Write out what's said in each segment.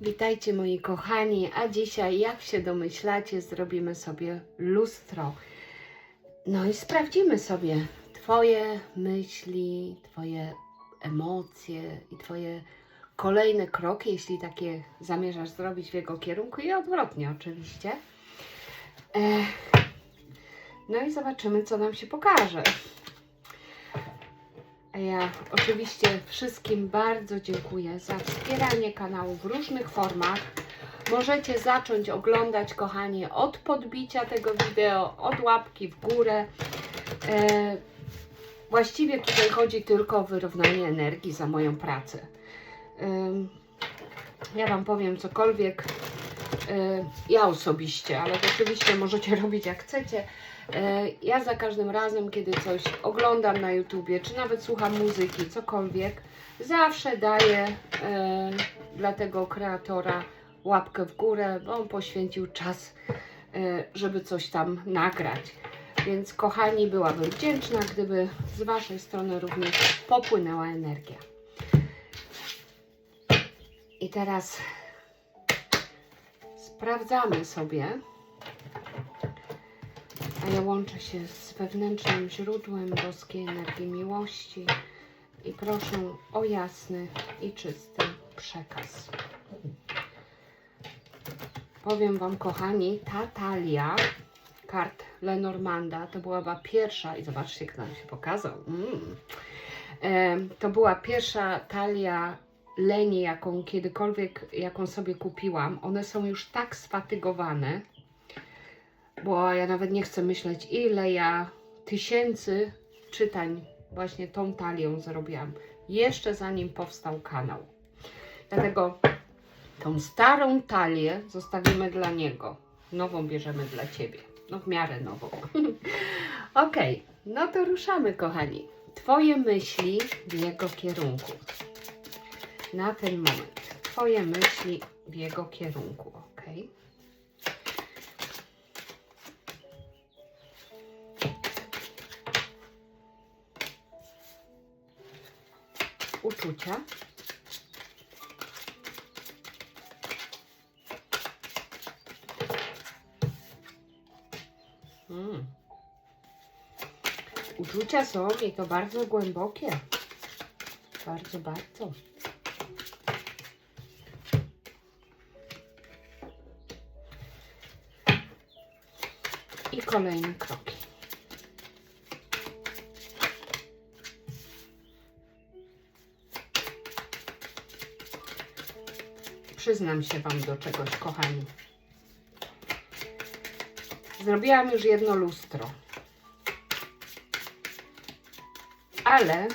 Witajcie moi kochani, a dzisiaj jak się domyślacie zrobimy sobie lustro. No i sprawdzimy sobie Twoje myśli, Twoje emocje i Twoje kolejne kroki, jeśli takie zamierzasz zrobić w jego kierunku i odwrotnie oczywiście. No i zobaczymy co nam się pokaże. Ja oczywiście wszystkim bardzo dziękuję za wspieranie kanału w różnych formach. Możecie zacząć oglądać, kochani, od podbicia tego wideo, od łapki w górę. E, właściwie tutaj chodzi tylko o wyrównanie energii za moją pracę. Ym, ja Wam powiem cokolwiek, e, ja osobiście, ale oczywiście możecie robić jak chcecie. E, Ja za każdym razem, kiedy coś oglądam na YouTubie, czy nawet słucham muzyki, cokolwiek, zawsze daję e, dla tego kreatora łapkę w górę, bo on poświęcił czas, e, żeby coś tam nagrać. Więc kochani, byłabym wdzięczna, gdyby z Waszej strony również popłynęła energia. I teraz sprawdzamy sobie. A ja łączę się z wewnętrznym źródłem boskiej energii miłości i proszę o jasny i czysty przekaz. Powiem Wam, kochani, ta talia kart Lenormanda to była pierwsza, i zobaczcie, jak nam się pokazał. Mm. E, to była pierwsza talia Leni, jaką kiedykolwiek, jaką sobie kupiłam. One są już tak sfatygowane, bo ja nawet nie chcę myśleć, ile ja tysięcy czytań właśnie tą talią zrobiłam, jeszcze zanim powstał kanał. Dlatego tą starą talię zostawimy dla niego, nową bierzemy dla Ciebie, no w miarę nową. ok, no to ruszamy, kochani. Twoje myśli w jego kierunku. Na ten moment. Twoje myśli w jego kierunku, ok? Uczucia. Mm. Uczucia są i to bardzo głębokie. Bardzo, bardzo. I kolejne kroki. Przyznam się Wam do czegoś, kochani. Zrobiłam już jedno lustro. Ale,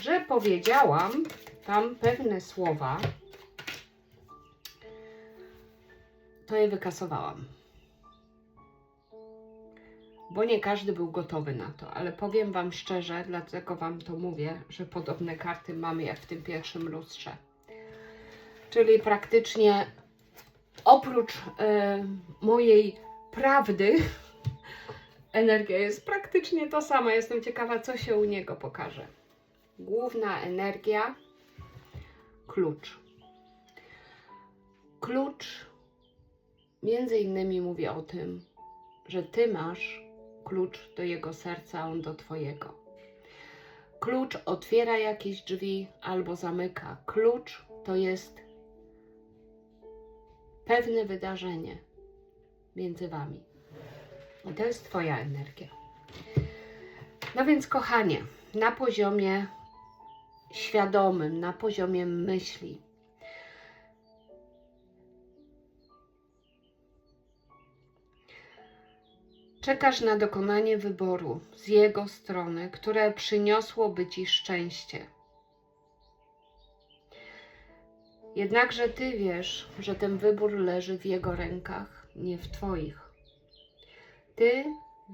że powiedziałam tam pewne słowa, to je wykasowałam. Bo nie każdy był gotowy na to, ale powiem Wam szczerze, dlatego Wam to mówię, że podobne karty mamy jak w tym pierwszym lustrze. Czyli praktycznie oprócz e, mojej prawdy, energia jest praktycznie to sama. Jestem ciekawa, co się u niego pokaże. Główna energia, klucz. Klucz między innymi mówi o tym, że ty masz klucz do jego serca, on do twojego. Klucz otwiera jakieś drzwi albo zamyka. Klucz to jest pewne wydarzenie między Wami. I to jest Twoja energia. No więc, kochanie, na poziomie świadomym, na poziomie myśli, czekasz na dokonanie wyboru z jego strony, które przyniosłoby Ci szczęście. Jednakże Ty wiesz, że ten wybór leży w Jego rękach, nie w Twoich. Ty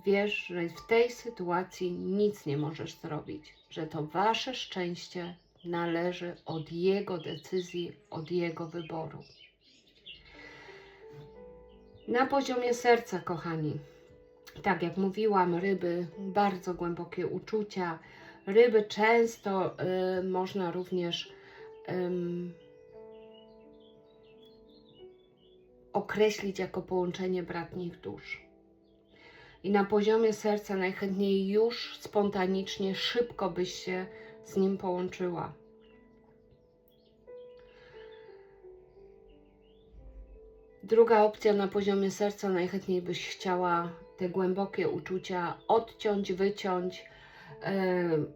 wiesz, że w tej sytuacji nic nie możesz zrobić, że to Wasze szczęście należy od Jego decyzji, od Jego wyboru. Na poziomie serca, kochani, tak jak mówiłam, ryby, bardzo głębokie uczucia. Ryby często y, można również ym, określić jako połączenie bratnich dusz. I na poziomie serca najchętniej już spontanicznie, szybko byś się z nim połączyła. Druga opcja na poziomie serca najchętniej byś chciała te głębokie uczucia odciąć, wyciąć, em,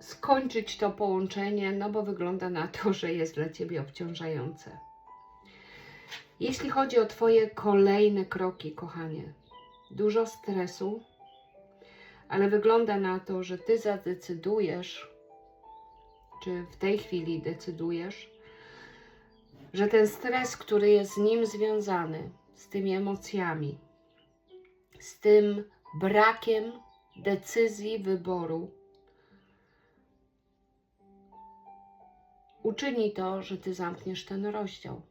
skończyć to połączenie, no bo wygląda na to, że jest dla ciebie obciążające. Jeśli chodzi o Twoje kolejne kroki, kochanie, dużo stresu, ale wygląda na to, że Ty zadecydujesz, czy w tej chwili decydujesz, że ten stres, który jest z nim związany, z tymi emocjami, z tym brakiem decyzji, wyboru, uczyni to, że Ty zamkniesz ten rozdział.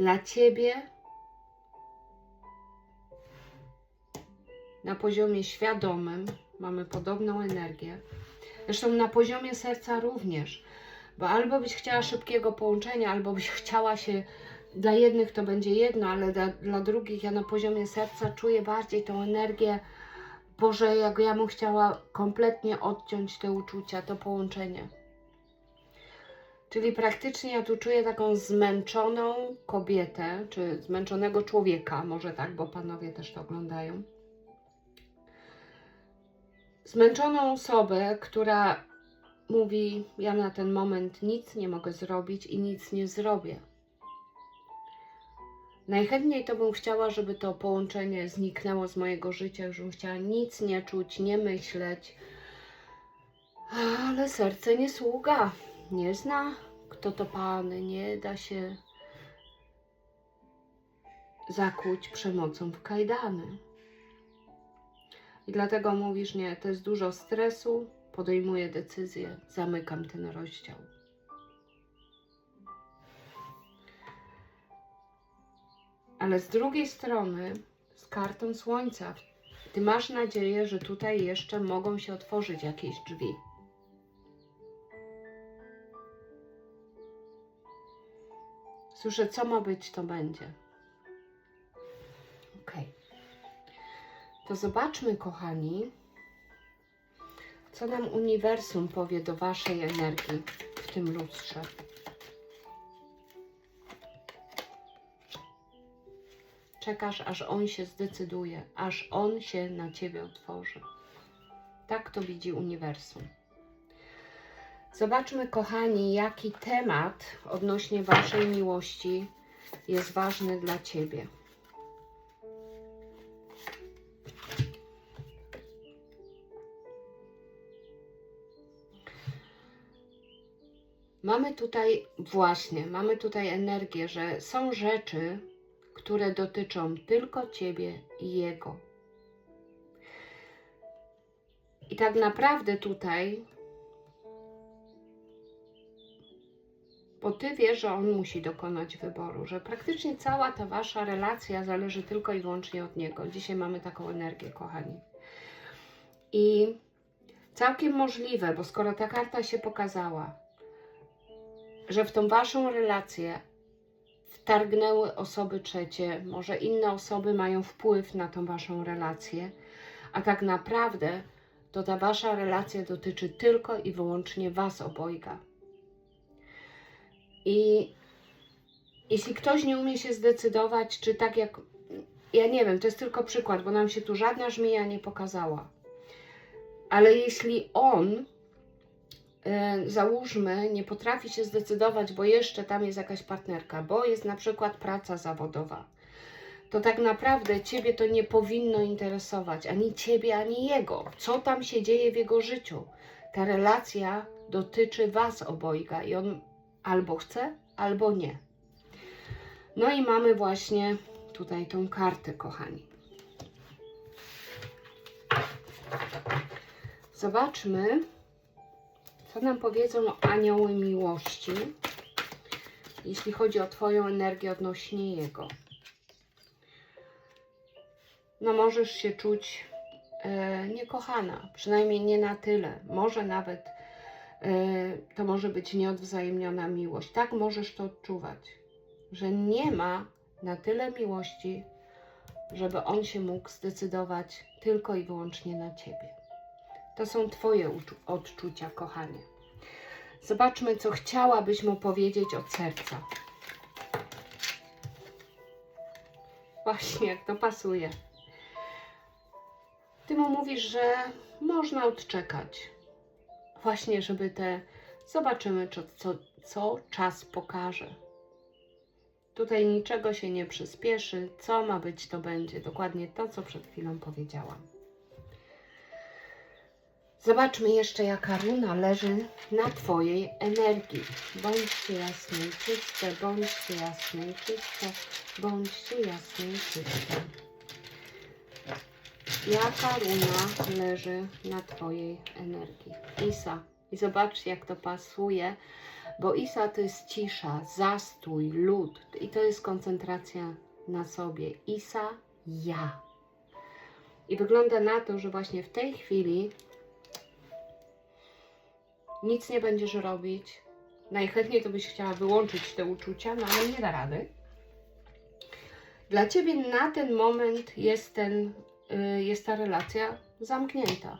Dla Ciebie na poziomie świadomym mamy podobną energię. Zresztą na poziomie serca również, bo albo byś chciała szybkiego połączenia, albo byś chciała się. Dla jednych to będzie jedno, ale dla, dla drugich ja na poziomie serca czuję bardziej tą energię. Boże, jak ja bym chciała kompletnie odciąć te uczucia, to połączenie. Czyli praktycznie ja tu czuję taką zmęczoną kobietę, czy zmęczonego człowieka, może tak, bo panowie też to oglądają. Zmęczoną osobę, która mówi: Ja na ten moment nic nie mogę zrobić i nic nie zrobię. Najchętniej to bym chciała, żeby to połączenie zniknęło z mojego życia, żebym chciała nic nie czuć, nie myśleć. Ale serce nie sługa nie zna, kto to Pan, nie da się zakuć przemocą w kajdany. I dlatego mówisz, nie, to jest dużo stresu, podejmuję decyzję, zamykam ten rozdział. Ale z drugiej strony, z kartą słońca, ty masz nadzieję, że tutaj jeszcze mogą się otworzyć jakieś drzwi. Słyszę, co ma być, to będzie. Ok. To zobaczmy, kochani, co nam uniwersum powie do Waszej energii w tym lustrze. Czekasz, aż on się zdecyduje, aż on się na Ciebie otworzy. Tak to widzi uniwersum. Zobaczmy, kochani, jaki temat odnośnie Waszej miłości jest ważny dla Ciebie. Mamy tutaj właśnie, mamy tutaj energię, że są rzeczy, które dotyczą tylko Ciebie i Jego. I tak naprawdę tutaj bo ty wiesz, że on musi dokonać wyboru, że praktycznie cała ta wasza relacja zależy tylko i wyłącznie od niego. Dzisiaj mamy taką energię, kochani. I całkiem możliwe, bo skoro ta karta się pokazała, że w tą waszą relację wtargnęły osoby trzecie, może inne osoby mają wpływ na tą waszą relację, a tak naprawdę to ta wasza relacja dotyczy tylko i wyłącznie was obojga. I jeśli ktoś nie umie się zdecydować, czy tak jak. Ja nie wiem, to jest tylko przykład, bo nam się tu żadna żmija nie pokazała. Ale jeśli on, e, załóżmy, nie potrafi się zdecydować, bo jeszcze tam jest jakaś partnerka, bo jest na przykład praca zawodowa, to tak naprawdę Ciebie to nie powinno interesować, ani Ciebie, ani jego. Co tam się dzieje w jego życiu? Ta relacja dotyczy Was obojga i on albo chce, albo nie. No i mamy właśnie tutaj tą kartę, kochani. Zobaczmy, co nam powiedzą anioły miłości, jeśli chodzi o Twoją energię odnośnie Jego. No możesz się czuć e, niekochana, przynajmniej nie na tyle. Może nawet to może być nieodwzajemniona miłość. Tak możesz to odczuwać. że nie ma na tyle miłości, żeby on się mógł zdecydować tylko i wyłącznie na ciebie. To są Twoje odczucia, kochanie. Zobaczmy, co chciałabyś mu powiedzieć od serca. Właśnie, jak to pasuje. Ty mu mówisz, że można odczekać. Właśnie, żeby te. Zobaczymy, co, co, co czas pokaże. Tutaj niczego się nie przyspieszy. Co ma być, to będzie. Dokładnie to, co przed chwilą powiedziałam. Zobaczmy jeszcze, jaka runa leży na Twojej energii. Bądźcie jasne i czyste, bądźcie jasne i czyste, bądźcie jasne i czyste. Jaka runa leży na Twojej energii? Isa. I zobaczcie, jak to pasuje, bo Isa to jest cisza, zastój, lód i to jest koncentracja na sobie. Isa, ja. I wygląda na to, że właśnie w tej chwili nic nie będziesz robić. Najchętniej to byś chciała wyłączyć te uczucia, no ale nie da rady. Dla ciebie na ten moment jest, ten, jest ta relacja zamknięta.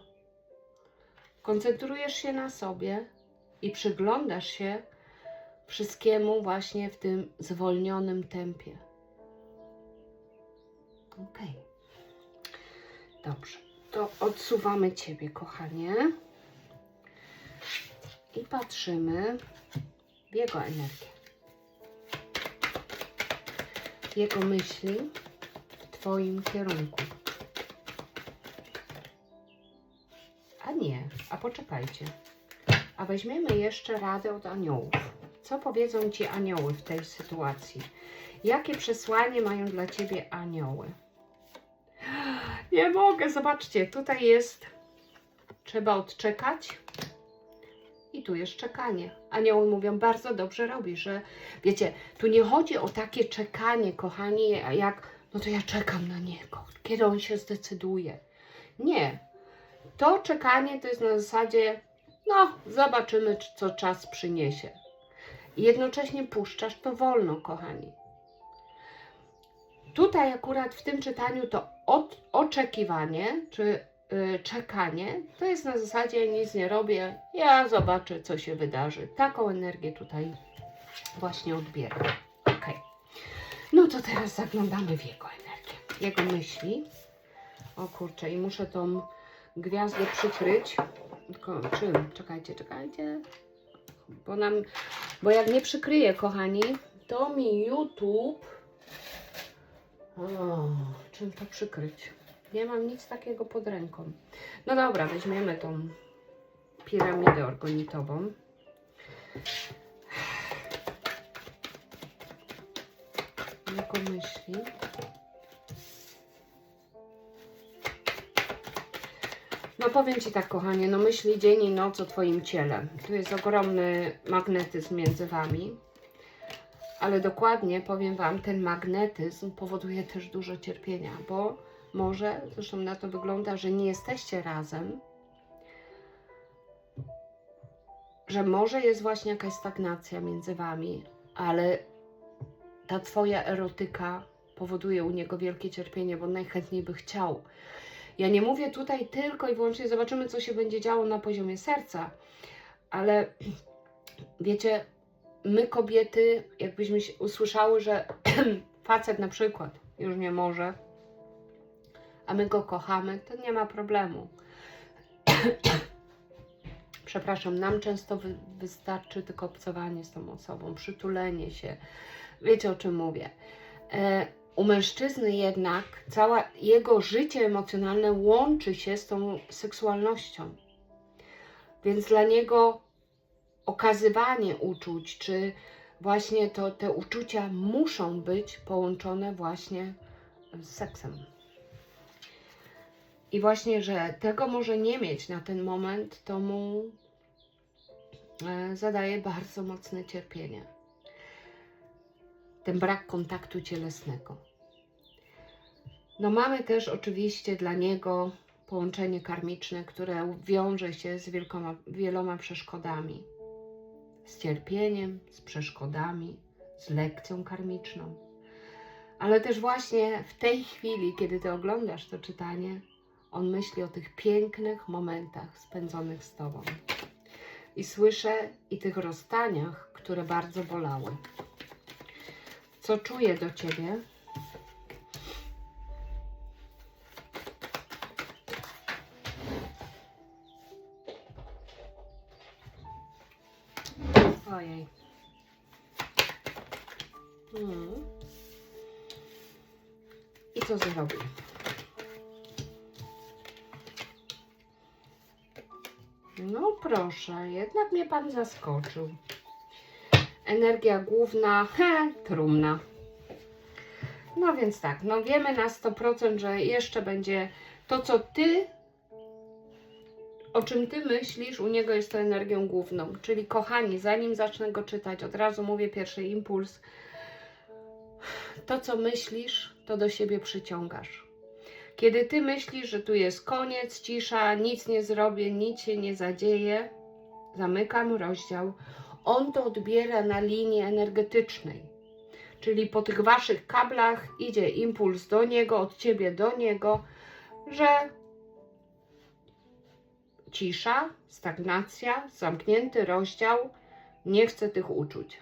Koncentrujesz się na sobie i przyglądasz się wszystkiemu właśnie w tym zwolnionym tempie. Ok. Dobrze. To odsuwamy ciebie, kochanie i patrzymy w jego energię. Jego myśli w Twoim kierunku. A poczekajcie. A weźmiemy jeszcze radę od aniołów. Co powiedzą Ci anioły w tej sytuacji? Jakie przesłanie mają dla Ciebie anioły? Nie mogę, zobaczcie, tutaj jest. Trzeba odczekać. I tu jest czekanie. Anioły mówią, bardzo dobrze robisz, że wiecie, tu nie chodzi o takie czekanie, kochani, jak no to ja czekam na niego, kiedy on się zdecyduje. Nie. To czekanie to jest na zasadzie, no, zobaczymy, czy- co czas przyniesie. I jednocześnie puszczasz to wolno, kochani. Tutaj akurat w tym czytaniu to od, oczekiwanie, czy y, czekanie, to jest na zasadzie nic nie robię, ja zobaczę, co się wydarzy. Taką energię tutaj właśnie odbieram. Ok. No to teraz zaglądamy w jego energię, jego myśli. O kurczę, i muszę tą gwiazdę przykryć. Tylko czym? Czekajcie, czekajcie. Bo nam, bo jak nie przykryję, kochani, to mi YouTube. O, czym to przykryć? Nie mam nic takiego pod ręką. No dobra, weźmiemy tą piramidę organitową. Jako myśli. No powiem Ci tak, kochanie, no myśli dzień i noc o Twoim ciele. Tu jest ogromny magnetyzm między Wami. Ale dokładnie powiem Wam, ten magnetyzm powoduje też dużo cierpienia, bo może, zresztą na to wygląda, że nie jesteście razem, że może jest właśnie jakaś stagnacja między Wami, ale ta Twoja erotyka powoduje u niego wielkie cierpienie, bo najchętniej by chciał. Ja nie mówię tutaj tylko i wyłącznie, zobaczymy, co się będzie działo na poziomie serca, ale wiecie, my kobiety, jakbyśmy usłyszały, że facet na przykład już nie może, a my go kochamy, to nie ma problemu. Przepraszam, nam często wy, wystarczy tylko obcowanie z tą osobą, przytulenie się. Wiecie o czym mówię. E, u mężczyzny jednak całe jego życie emocjonalne łączy się z tą seksualnością. Więc dla niego okazywanie uczuć, czy właśnie to, te uczucia muszą być połączone właśnie z seksem. I właśnie, że tego może nie mieć na ten moment, to mu e, zadaje bardzo mocne cierpienie. Ten brak kontaktu cielesnego. No mamy też oczywiście dla niego połączenie karmiczne, które wiąże się z wielkoma, wieloma przeszkodami. Z cierpieniem, z przeszkodami, z lekcją karmiczną. Ale też właśnie w tej chwili, kiedy ty oglądasz to czytanie, on myśli o tych pięknych momentach spędzonych z tobą. I słyszę i tych rozstaniach, które bardzo bolały. Co czuję do ciebie? Ojej. Mm. I co zrobię? No proszę, jednak mnie pan zaskoczył. Energia główna, he, trumna. No więc tak, no wiemy na 100%, że jeszcze będzie to, co ty, o czym ty myślisz, u niego jest to energią główną. Czyli kochani, zanim zacznę go czytać, od razu mówię pierwszy impuls. To, co myślisz, to do siebie przyciągasz. Kiedy ty myślisz, że tu jest koniec, cisza, nic nie zrobię, nic się nie zadzieje, zamykam rozdział. On to odbiera na linii energetycznej. Czyli po tych waszych kablach idzie impuls do niego, od ciebie do niego, że cisza, stagnacja, zamknięty rozdział, nie chcę tych uczuć.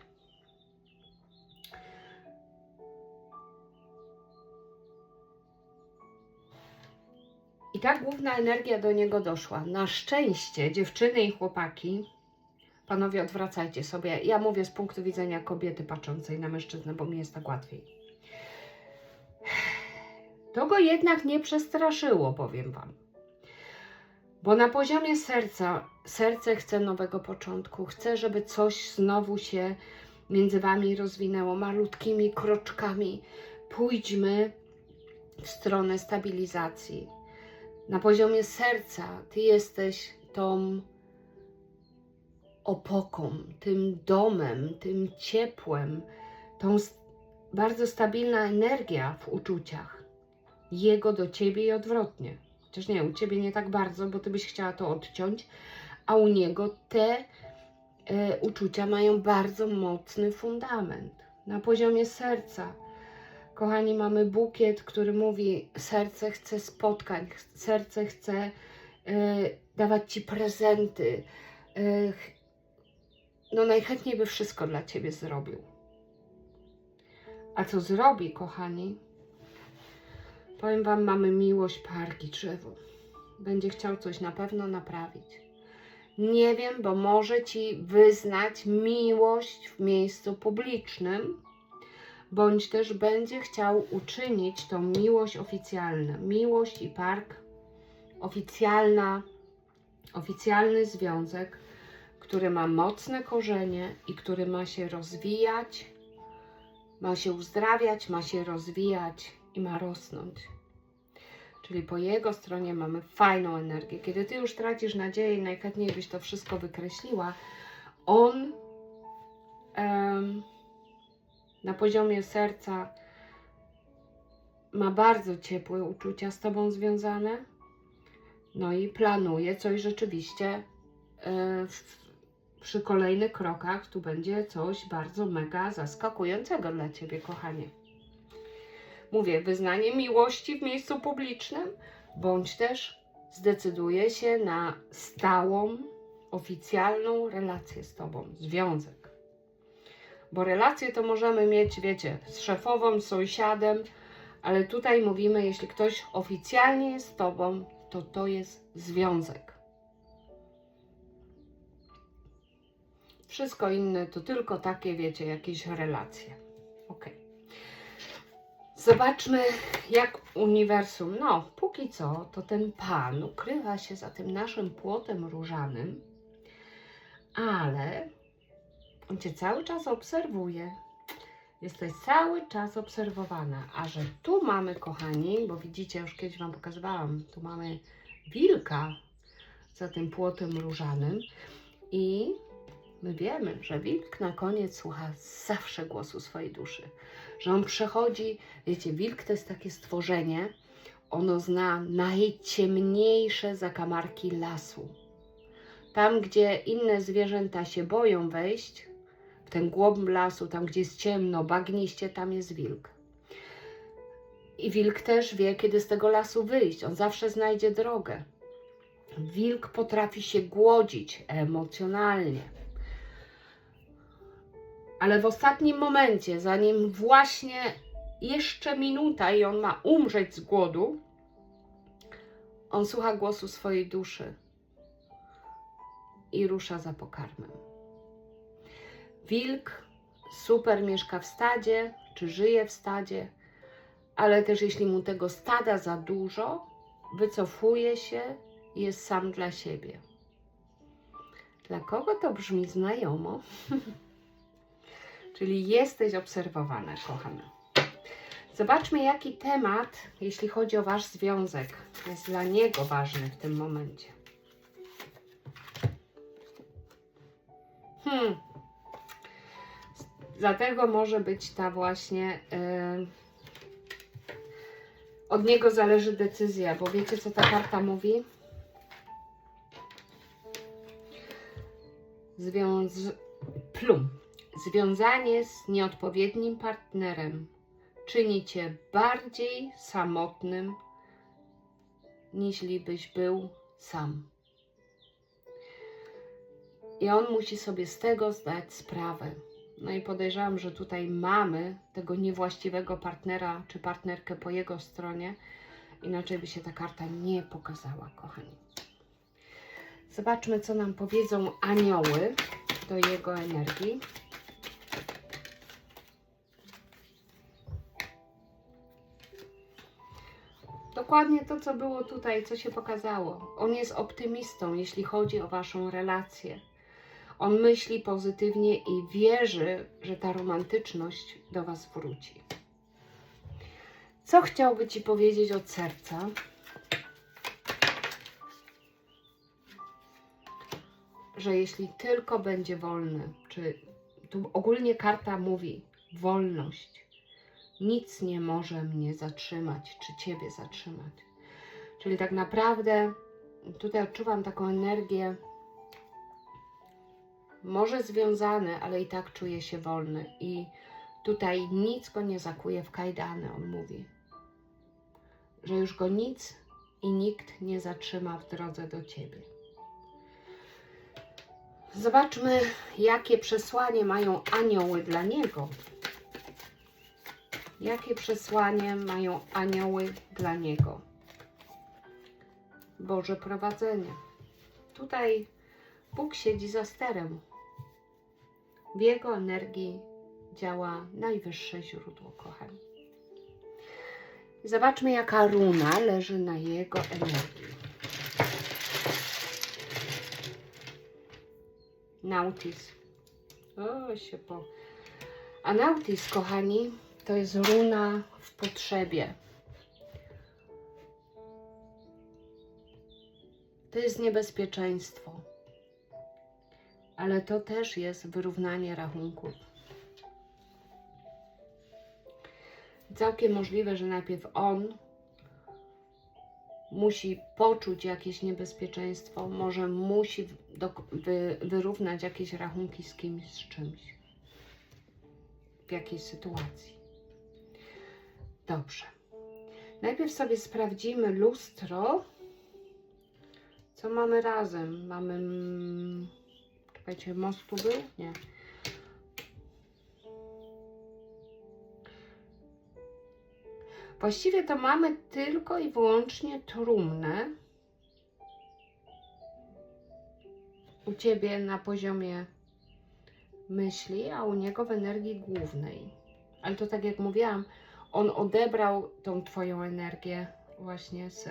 I ta główna energia do niego doszła. Na szczęście dziewczyny i chłopaki, panowie odwracajcie sobie, ja mówię z punktu widzenia kobiety patrzącej na mężczyznę, bo mi jest tak łatwiej. To go jednak nie przestraszyło, powiem wam. Bo na poziomie serca, serce chce nowego początku, chce, żeby coś znowu się między wami rozwinęło malutkimi kroczkami. Pójdźmy w stronę stabilizacji. Na poziomie serca ty jesteś tą opoką, tym domem, tym ciepłem, tą s- bardzo stabilna energia w uczuciach. Jego do ciebie i odwrotnie. Chociaż nie, u ciebie nie tak bardzo, bo ty byś chciała to odciąć, a u niego te e, uczucia mają bardzo mocny fundament. Na poziomie serca, kochani, mamy bukiet, który mówi: serce chce spotkań, serce chce e, dawać ci prezenty. Ch- no, najchętniej by wszystko dla ciebie zrobił. A co zrobi, kochani? Powiem Wam, mamy miłość parki drzewu. Będzie chciał coś na pewno naprawić. Nie wiem, bo może Ci wyznać miłość w miejscu publicznym, bądź też będzie chciał uczynić tą miłość oficjalną. Miłość i park oficjalna, oficjalny związek, który ma mocne korzenie i który ma się rozwijać, ma się uzdrawiać, ma się rozwijać i ma rosnąć. Czyli po jego stronie mamy fajną energię. Kiedy ty już tracisz nadzieję i najchętniej byś to wszystko wykreśliła, on em, na poziomie serca ma bardzo ciepłe uczucia z tobą związane. No i planuje coś rzeczywiście e, w, przy kolejnych krokach. Tu będzie coś bardzo mega zaskakującego dla ciebie, kochanie mówię, wyznanie miłości w miejscu publicznym, bądź też zdecyduje się na stałą, oficjalną relację z Tobą, związek. Bo relacje to możemy mieć, wiecie, z szefową, z sąsiadem, ale tutaj mówimy, jeśli ktoś oficjalnie jest z Tobą, to to jest związek. Wszystko inne to tylko takie, wiecie, jakieś relacje. Okej. Zobaczmy, jak uniwersum. No, póki co, to ten pan ukrywa się za tym naszym płotem różanym, ale on cię cały czas obserwuje. Jesteś cały czas obserwowana. A że tu mamy, kochani, bo widzicie, już kiedyś Wam pokazywałam, tu mamy wilka za tym płotem różanym i my wiemy, że wilk na koniec słucha zawsze głosu swojej duszy że on przechodzi, wiecie, wilk to jest takie stworzenie, ono zna najciemniejsze zakamarki lasu. Tam, gdzie inne zwierzęta się boją wejść, w ten głąb lasu, tam gdzie jest ciemno, bagniście, tam jest wilk. I wilk też wie, kiedy z tego lasu wyjść. On zawsze znajdzie drogę. Wilk potrafi się głodzić emocjonalnie. Ale w ostatnim momencie, zanim właśnie jeszcze minuta i on ma umrzeć z głodu, on słucha głosu swojej duszy i rusza za pokarmem. Wilk super mieszka w stadzie, czy żyje w stadzie, ale też jeśli mu tego stada za dużo, wycofuje się i jest sam dla siebie. Dla kogo to brzmi znajomo? Czyli jesteś obserwowana, kochana. Zobaczmy, jaki temat, jeśli chodzi o Wasz związek, jest dla niego ważny w tym momencie. Hmm. Dlatego może być ta właśnie. Yy, od niego zależy decyzja, bo wiecie, co ta karta mówi? Związ... Plum. Związanie z nieodpowiednim partnerem czyni cię bardziej samotnym, niż byś był sam. I on musi sobie z tego zdać sprawę. No i podejrzewam, że tutaj mamy tego niewłaściwego partnera czy partnerkę po jego stronie. Inaczej by się ta karta nie pokazała, kochani. Zobaczmy, co nam powiedzą anioły do jego energii. Dokładnie to, co było tutaj, co się pokazało. On jest optymistą, jeśli chodzi o Waszą relację. On myśli pozytywnie i wierzy, że ta romantyczność do Was wróci. Co chciałby Ci powiedzieć od serca? Że jeśli tylko będzie wolny, czy tu ogólnie karta mówi wolność, nic nie może mnie zatrzymać, czy Ciebie zatrzymać. Czyli tak naprawdę tutaj odczuwam taką energię może związany, ale i tak czuje się wolny. I tutaj nic go nie zakuje w kajdany, on mówi. Że już go nic i nikt nie zatrzyma w drodze do ciebie. Zobaczmy, jakie przesłanie mają anioły dla niego. Jakie przesłanie mają anioły dla niego? Boże prowadzenie. Tutaj Bóg siedzi za sterem. W jego energii działa najwyższe źródło, kochani. Zobaczmy, jaka runa leży na jego energii. Nautis. O, się po... A Nautis, kochani, to jest runa w potrzebie. To jest niebezpieczeństwo ale to też jest wyrównanie rachunków. Całkiem możliwe, że najpierw on musi poczuć jakieś niebezpieczeństwo, może musi do, wy, wyrównać jakieś rachunki z kimś, z czymś, w jakiejś sytuacji. Dobrze. Najpierw sobie sprawdzimy lustro. Co mamy razem? Mamy Czekajcie, most tu był? Nie. Właściwie to mamy tylko i wyłącznie trumnę. U Ciebie na poziomie myśli, a u niego w energii głównej. Ale to tak jak mówiłam, on odebrał tą Twoją energię właśnie z,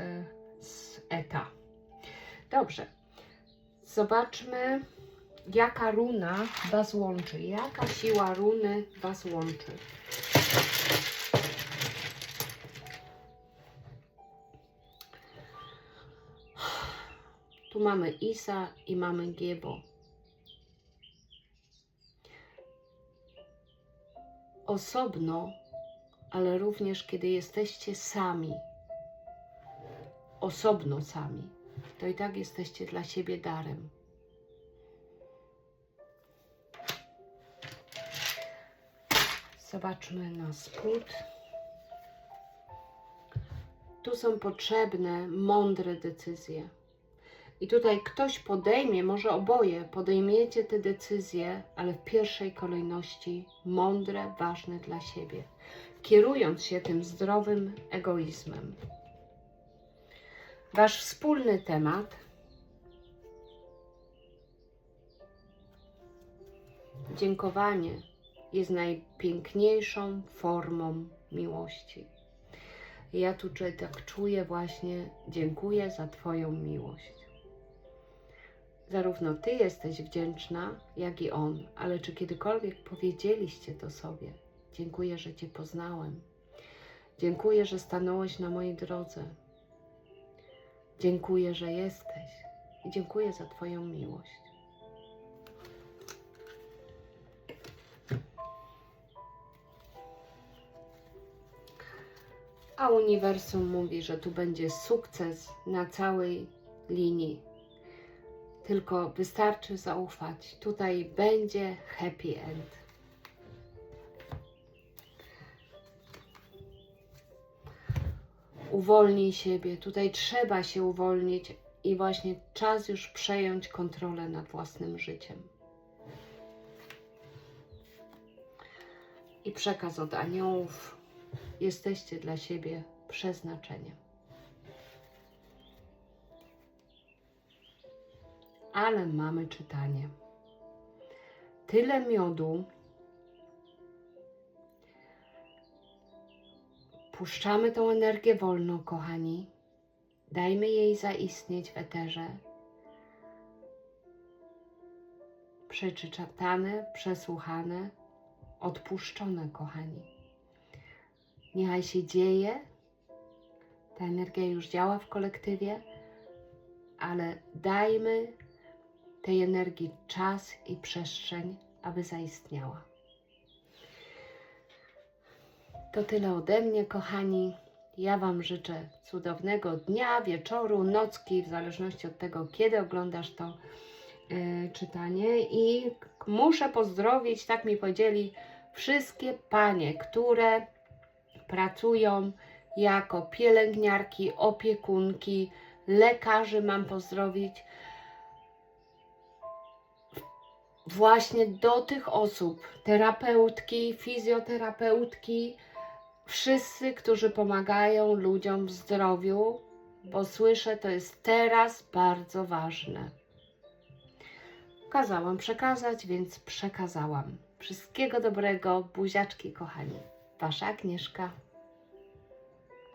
z eta. Dobrze. Zobaczmy jaka runa Was łączy, jaka siła runy Was łączy. Tu mamy Isa i mamy Giebo. Osobno, ale również kiedy jesteście sami, osobno sami, to i tak jesteście dla siebie darem. Zobaczmy na spód. Tu są potrzebne mądre decyzje. I tutaj ktoś podejmie, może oboje podejmiecie te decyzje, ale w pierwszej kolejności mądre, ważne dla siebie, kierując się tym zdrowym egoizmem. Wasz wspólny temat dziękowanie jest najpiękniejszą formą miłości. Ja tu tak czuję właśnie, dziękuję za Twoją miłość. Zarówno Ty jesteś wdzięczna, jak i On, ale czy kiedykolwiek powiedzieliście to sobie? Dziękuję, że Cię poznałem. Dziękuję, że stanąłeś na mojej drodze. Dziękuję, że jesteś. I dziękuję za Twoją miłość. A uniwersum mówi, że tu będzie sukces na całej linii. Tylko wystarczy zaufać. Tutaj będzie happy end. Uwolnij siebie. Tutaj trzeba się uwolnić i właśnie czas już przejąć kontrolę nad własnym życiem. I przekaz od aniołów. Jesteście dla siebie przeznaczeniem. Ale mamy czytanie. Tyle miodu. Puszczamy tą energię wolno, kochani. Dajmy jej zaistnieć w eterze. Przeczytane, przesłuchane, odpuszczone, kochani. Niechaj się dzieje. Ta energia już działa w kolektywie, ale dajmy tej energii czas i przestrzeń, aby zaistniała. To tyle ode mnie, kochani. Ja Wam życzę cudownego dnia, wieczoru, nocki, w zależności od tego, kiedy oglądasz to e, czytanie. I muszę pozdrowić, tak mi powiedzieli, wszystkie panie, które pracują jako pielęgniarki, opiekunki, lekarzy mam pozdrowić. Właśnie do tych osób, terapeutki, fizjoterapeutki, wszyscy, którzy pomagają ludziom w zdrowiu, bo słyszę, to jest teraz bardzo ważne. Kazałam przekazać, więc przekazałam. Wszystkiego dobrego, buziaczki kochani. Wasza Agnieszka.